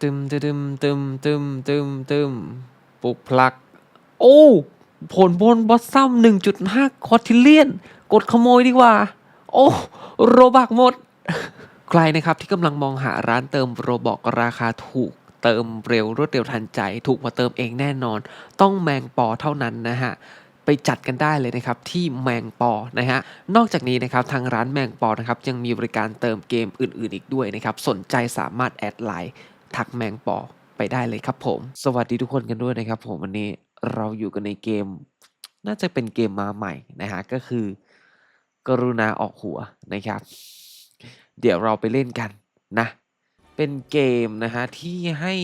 ตึมตึมตึมตึมตึมตึมปลุกพลัก โอ้ ผลบนบอสซัม1.5คอทิเลียน กดขโมยดีกว่า โอ้ โรบักหมด ใครนะครับที่กำลังมองหาร้านเติมโรบอกราคาถูกเติมเร็วรวดเร็วทันใจ ถูกกว่าเติมเองแน่นอน ต้องแมงปอเท่านั้นนะฮะไปจัดกันได้เลยนะครับที่แมงปอนะฮะนอกจากนี้นะครับทางร้านแมงปอนะครับยังมีบริการเติมเกมอื่นๆอีกด้วยนะครับสนใจสามารถแอดไลน์ ทักแมงปอไปได้เลยครับผม สวัสดีทุกคนกันด้วยนะครับผมวันนี้เราอยู่กันในเกม น่าจะเป็นเกมมาใหม่นะฮะก็คือ กรุณาออกหัวนะครับ เดี๋ยวเราไปเล่นกันนะ เป็นเกมนะฮะที่ให้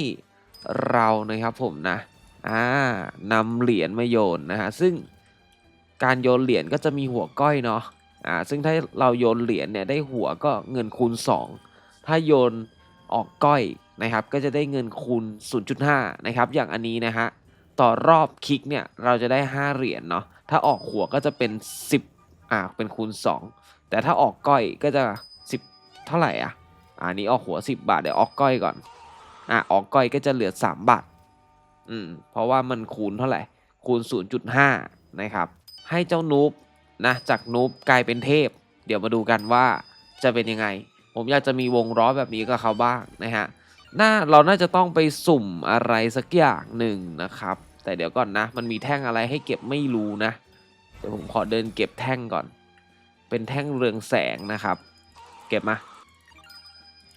เรานะครับผมนะอ่านำเหรียญมาโยนนะฮะซึ่งการโยนเหรียญก็จะมีหัวก้อยเนาะอ่าซึ่งถ้าเราโยนเหรียญเนี่ยได้หัวก็เงินคูณ 2 ถ้าโยนออกก้อย นะครับ ก็จะได้เงินคูณ 0.5 นะครับ อย่างอันนี้นะฮะ ต่อรอบคลิกเนี่ย เราจะได้ 5 เหรียญเนาะ ถ้าออกหัวก็จะเป็น 10 อ่า เป็นคูณ 2 แต่ถ้าออกก้อยก็จะ 10 เท่าไหร่อะ อันนี้ออกหัว 10 บาท เดี๋ยวออกก้อยก่อน อะออกก้อยก็จะเหลือ 3 บาท อืม เพราะว่ามันคูณเท่าไหร่ คูณ 0.5 นะครับ ให้เจ้านูบนะ จากนูบกลายเป็นเทพ เดี๋ยวมาดูกันว่าจะเป็นยังไง ผมอยากจะมีวงล้อแบบนี้กับเขาบ้างนะฮะ น่าเราน่าจะต้องไปสุ่มอะไรสักอย่างหนึ่งนะครับ แต่เดี๋ยวก่อนนะ มันมีแท่งอะไรให้เก็บไม่รู้นะ เดี๋ยวผมขอเดินเก็บแท่งก่อน เป็นแท่งเรืองแสงนะครับ เก็บมา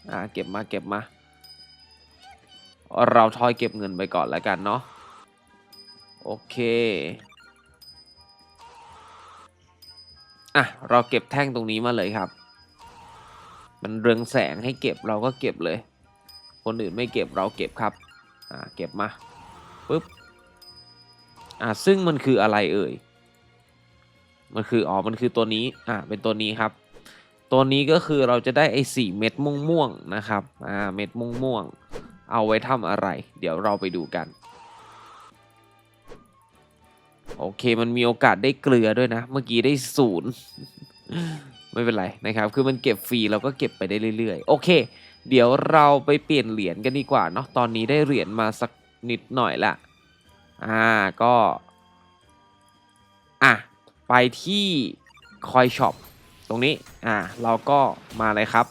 อ่าเก็บมาเก็บมา เราทอยเก็บเงินไปก่อนแล้วกันเนาะโอเคอะเราเก็บแท่งตรงนี้มาเลยครับ มันเรืองแสงให้เก็บเราก็เก็บเลย คนอื่นไม่เก็บเราเก็บครับอ่าเก็บมาปึ๊บอ่าซึ่งมันคืออะไรเอ่ยมันคืออ๋อมันคือตัวนี้อ่าเป็นตัวนี้ครับ ตัวนี้ก็คือเราจะได้ไอ้สี่เม็ดม่วงๆนะครับอ่าเม็ดม่วงๆเอาไว้ทำอะไร เดี๋ยวเราไปดูกันโอเคมันมีโอกาสได้เกลือด้วยนะ เมื่อกี้ได้ศูนย์ไม่เป็นไรนะครับ คือมันเก็บฟรีเราก็เก็บไปได้เรื่อยๆ โอเค เดี๋ยวเราไปเปลี่ยนเหรียญกันดีกว่าเนาะตอนนี้ได้เหรียญมาสักนิดหน่อยละอ่าก็อะไปที่คอยช็อปตรงนี้อ่าเราก็มาเลยครับ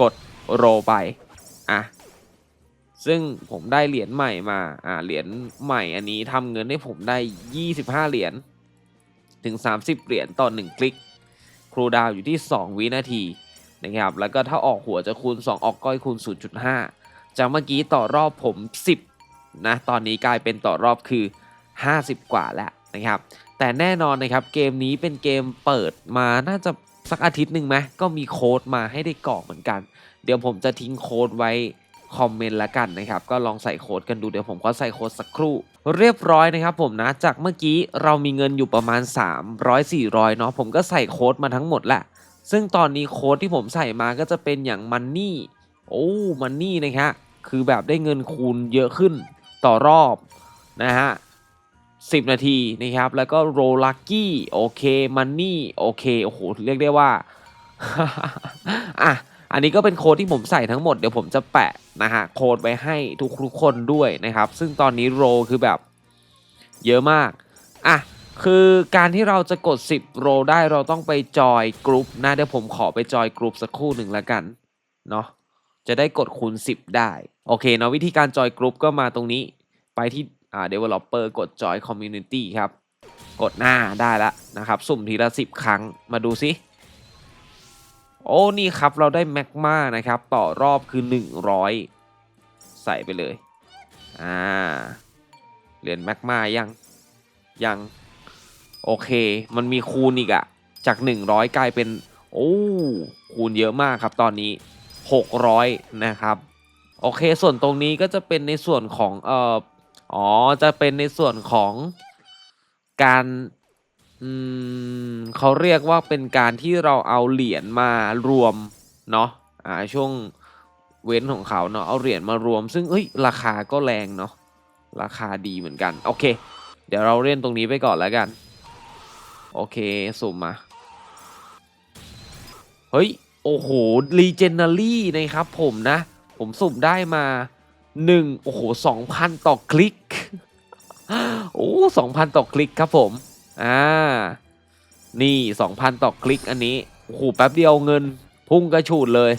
กดโรไปอะซึ่งผมได้เหรียญใหม่มาอ่าเหรียญใหม่อันนี้ทำเงินให้ผมได้ 25 เหรียญถึง 30 เหรียญต่อ 1 คลิก ครูดาวอยู่ที่ 2 วินาที นะครับแล้วก็ถ้าออกหัวจะคูณ 2 ออกก้อยคูณ 0.5 จากเมื่อกี้ต่อรอบผม 10นะตอนนี้กลายเป็นต่อรอบคือ 50 กว่าแล้วนะครับแต่แน่นอนนะครับเกมนี้เป็นเกมเปิดมาน่าจะสักอาทิตย์หนึ่งไหมก็มีโค้ดมาให้ได้กรอกเหมือนกัน เดี๋ยวผมจะทิ้งโค้ดไว้คอมเมนต์ละกันนะครับ ก็ลองใส่โค้ดกันดูเดี๋ยวผมก็ใส่โค้ดสักครู่ เรียบร้อยนะครับผมนะ จากเมื่อกี้เรามีเงินอยู่ประมาณ 300 400เนาะผมก็ใส่โค้ดมาทั้งหมดแหละ ซึ่งตอนนี้โค้ดที่ผมใส่มาก็จะเป็นอย่างมันนี่โอ้มันนี่นะครับคือแบบได้เงินคูณเยอะขึ้นต่อรอบนะฮะ10 นาทีนะครับ แล้วก็โรลักกี้โอเคมันนี่โอเคโอ้โหเรียกได้ว่าอะอันนี้ก็เป็นโค้ดที่ผมใส่ทั้งหมดเดี๋ยวผมจะแปะนะฮะโค้ดไว้ให้ทุกทุกคนด้วยนะครับ ซึ่งตอนนี้โรคือแบบเยอะมากอะ คือการที่เราจะกด 10 โรได้เราต้องไปจอยกรุ๊ปนะเดี๋ยวผมขอไปจอยกรุ๊ปสักครู่หนึ่งแล้วกันเนาะจะได้กดคูณ 10 ได้ โอเคเนาะวิธีการจอยกรุ๊ปก็มาตรงนี้ไปที่อ่า developer กด join community ครับ กดหน้าได้แล้วนะครับ สุ่มทีละ 10 ครั้งมาดูซิโอ้นี่ครับเราได้แมกมานะครับ ต่อรอบคือ 100 ใส่ไปเลย อ่าเหรียญแมกมายังยัง โอเค มันมีคูณอีกอะจาก 100 กลายเป็น โอ้คูณเยอะมากครับตอนนี้ 600 นะครับ โอเค ส่วนตรงนี้ก็จะเป็นในส่วนของเอ่ออ๋อ จะเป็นในส่วนของการอืมเขาเรียกว่าเป็นการที่เราเอาเหรียญมารวมเนาะอ่าช่วงเว้นของเขาเนาะเอาเหรียญมารวม ซึ่งเอ้ยราคาก็แรงเนาะราคาดีเหมือนกัน โอเค เดี๋ยวเราเล่นตรงนี้ไปก่อนแล้วกัน โอเค สุ่มมา เฮ้ย โอ้โหรีเจน n ารี่นะครับผมนะ ผมสุ่มได้มาหนึ่งโอ้โหสองพันต่อคลิก โอ้สองพันต่อคลิกครับผม อ่า นี่สองพันต่อคลิกอันนี้ โอ้โห แป๊บเดียวเงินพุ่งกระฉูดเลย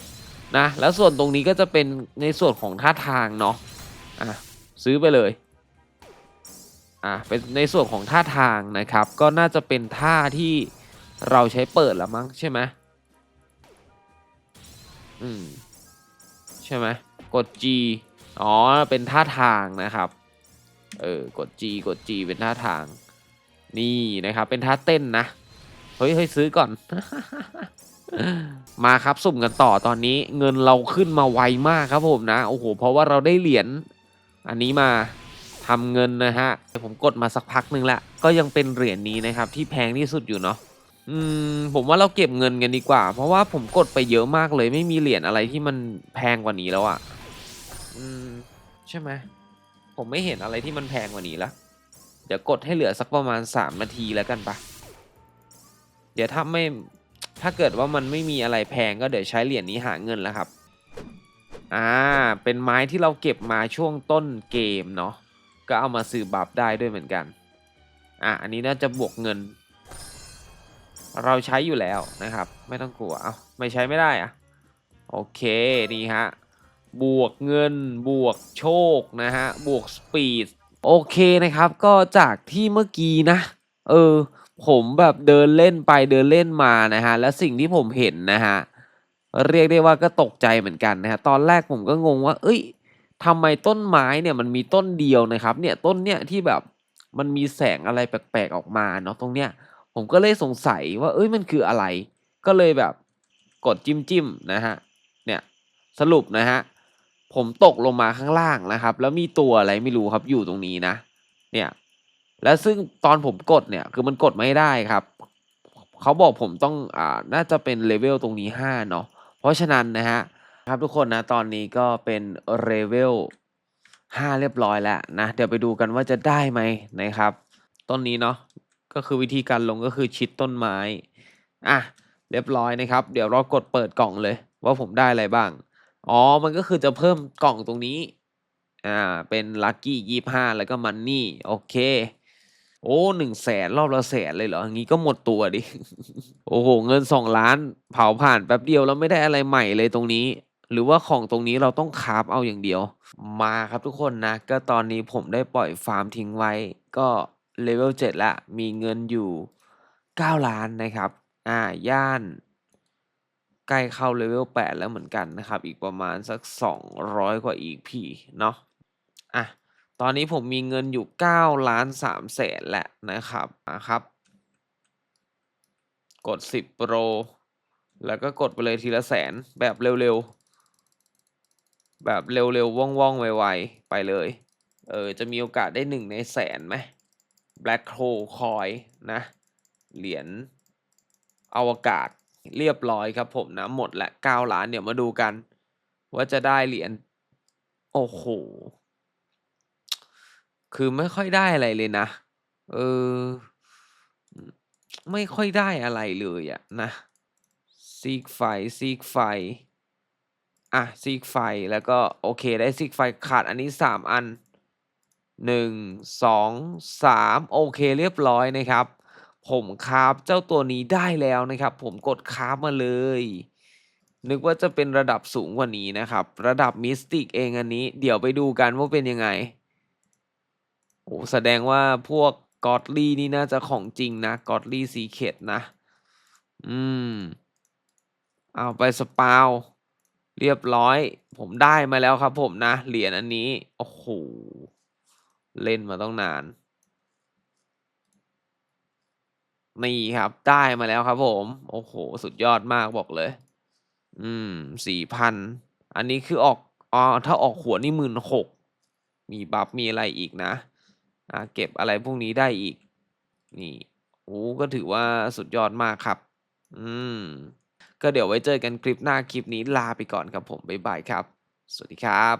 นะ แล้วส่วนตรงนี้ก็จะเป็นในส่วนของท่าทางเนาะ อะ ซื้อไปเลย อะเป็นในส่วนของท่าทางนะครับ ก็น่าจะเป็นท่าที่เราใช้เปิดละมั้งใช่ไหมอืมใช่ไหมกด G อ๋อ เป็นท่าทางนะครับ เออกด G กด G เป็นท่าทาง นี่นะครับ เป็นท่าเต้นนะ เฮ้ยเฮ้ยซื้อก่อน มาครับสุ่มกันต่อตอนนี้เงินเราขึ้นมาไวมากครับผมนะ โอ้โห เพราะว่าเราได้เหรียญอันนี้มา ทำเงินนะฮะผมกดมาสักพักหนึ่งละก็ยังเป็นเหรียญนี้นะครับที่แพงที่สุดอยู่เนาะอืมผมว่าเราเก็บเงินกันดีกว่า เพราะว่าผมกดไปเยอะมากเลย ไม่มีเหรียญอะไรที่มันแพงกว่านี้แล้วอะ่ะอืมใช่ไหมผมไม่เห็นอะไรที่มันแพงกว่านี้ละเดี๋ยวกดให้เหลือสักประมาณสามนาทีแล้วกันปะเดี๋ยวถ้าไม่ถ้าเกิดว่ามันไม่มีอะไรแพงก็เดี๋ยวใช้เหรียญนี้หาเงินแล้วครับ อ่า เป็นไม้ที่เราเก็บมาช่วงต้นเกมเนาะ ก็เอามาซื้อบัฟได้ด้วยเหมือนกัน อะ อันนี้น่าจะบวกเงิน เราใช้อยู่แล้วนะครับ ไม่ต้องกลัว เอาไม่ใช้ไม่ได้อะโอเค นี่ฮะ บวกเงิน บวกโชคนะฮะ บวกสปีด โอเคนะครับ ก็จากที่เมื่อกี้นะ เออ ผมแบบเดินเล่นไปเดินเล่นมานะฮะ และสิ่งที่ผมเห็นนะฮะ เรียกได้ว่าก็ตกใจเหมือนกันนะฮะ ตอนแรกผมก็งงว่า เอ้ย ทำไมต้นไม้เนี่ยมันมีต้นเดียวนะครับเนี่ยต้นเนี่ยที่แบบมันมีแสงอะไรแปลกๆออกมาเนาะตรงเนี้ยผมก็เลยสงสัยว่าเอ้ยมันคืออะไร ก็เลยแบบกดจิ้มจิ้มๆนะฮะเนี่ยสรุปนะฮะผมตกลงมาข้างล่างนะครับ แล้วมีตัวอะไรไม่รู้ครับอยู่ตรงนี้นะเนี่ยแล้วซึ่งตอนผมกดเนี่ยคือมันกดไม่ได้ครับเขาบอกผมต้องอ่าน่าจะเป็นเลเวลตรงนี้5เนาะเพราะฉะนั้นนะฮะ ครับทุกคนนะตอนนี้ก็เป็นเลเวล5 เรียบร้อยแล้วนะเดี๋ยวไปดูกันว่าจะได้ไหมนะครับ ต้นนี้เนาะก็คือวิธีการลงก็คือชิดต้นไม้อะเรียบร้อยนะครับ เดี๋ยวเรากดเปิดกล่องเลย ว่าผมได้อะไรบ้าง อ๋อมันก็คือจะเพิ่มกล่องตรงนี้อ่าเป็นลัคกี้ยี่ห้าแล้วก็มันนี่โอเค โอ้หนึ่งแสนรอบละแสนเลยเหรออย่างนี้ก็หมดตัวดิ โอ้โห เงินสองล้านเผาผ่านแป๊บเดียวแล้วไม่ได้อะไรใหม่เลยตรงนี้ หรือว่าของตรงนี้เราต้องคาฟเอาอย่างเดียว มาครับทุกคนนะ ก็ตอนนี้ผมได้ปล่อยฟาร์มทิ้งไว้ ก็เลเวลเจ็ดละ มีเงินอยู่เก้าล้านนะครับ อ่า ย่าน ใกล้เข้าเลเวลแปดแล้วเหมือนกันนะครับ อีกประมาณสักสองร้อยกว่า EP เนาะ อะ ตอนนี้ผมมีเงินอยู่ 9 ล้าน3แสนแหละนะครับนะครับ กด 10 โปร แล้วก็กดไปเลยทีละแสนแบบเร็วๆ แบบเร็วๆว่องๆ ไวๆ ไปเลย เออ จะมีโอกาสได้หนึ่งในแสนไหม Black Hole Coin นะ เหรียญอวกาศเรียบร้อยครับผมนะ หมดละ9ล้านเดี๋ยวมาดูกัน ว่าจะได้เหรียญ โอ้โห คือไม่ค่อยได้อะไรเลยนะ เออ ไม่ค่อยได้อะไรเลยอะนะ ซีกไฟ ซีกไฟ อะซีกไฟแล้วก็โอเคได้ซีกไฟขาดอันนี้สามอันหนึ่งสองสามโอเคเรียบร้อยนะครับ ผมคาฟเจ้าตัวนี้ได้แล้วนะครับ ผมกดคาฟมาเลย นึกว่าจะเป็นระดับสูงกว่านี้นะครับ ระดับมิสติกเองอันนี้เดี๋ยวไปดูกันว่าเป็นยังไงโอ้แสดงว่าพวกกอดลี่นี่น่าจะของจริงนะกอดลี่ซีเคดนะ อืม เอาไปสปาว เรียบร้อย ผมได้มาแล้วครับผมนะ เหรียญอันนี้ โอ้โห เล่นมาต้องนาน นี่ครับ ได้มาแล้วครับผม โอ้โห สุดยอดมากบอกเลย อืมสี่พัน อันนี้คือออกอ๋อถ้าออกหัวนี่หมื่นหก มีบัฟมีอะไรอีกนะ อ่า เก็บอะไรพวกนี้ได้อีก นี่ โอ้ก็ถือว่าสุดยอดมากครับ อืม ก็เดี๋ยวไว้เจอกันคลิปหน้าคลิปนี้ลาไปก่อนครับผมบ๊ายบายครับ สวัสดีครับ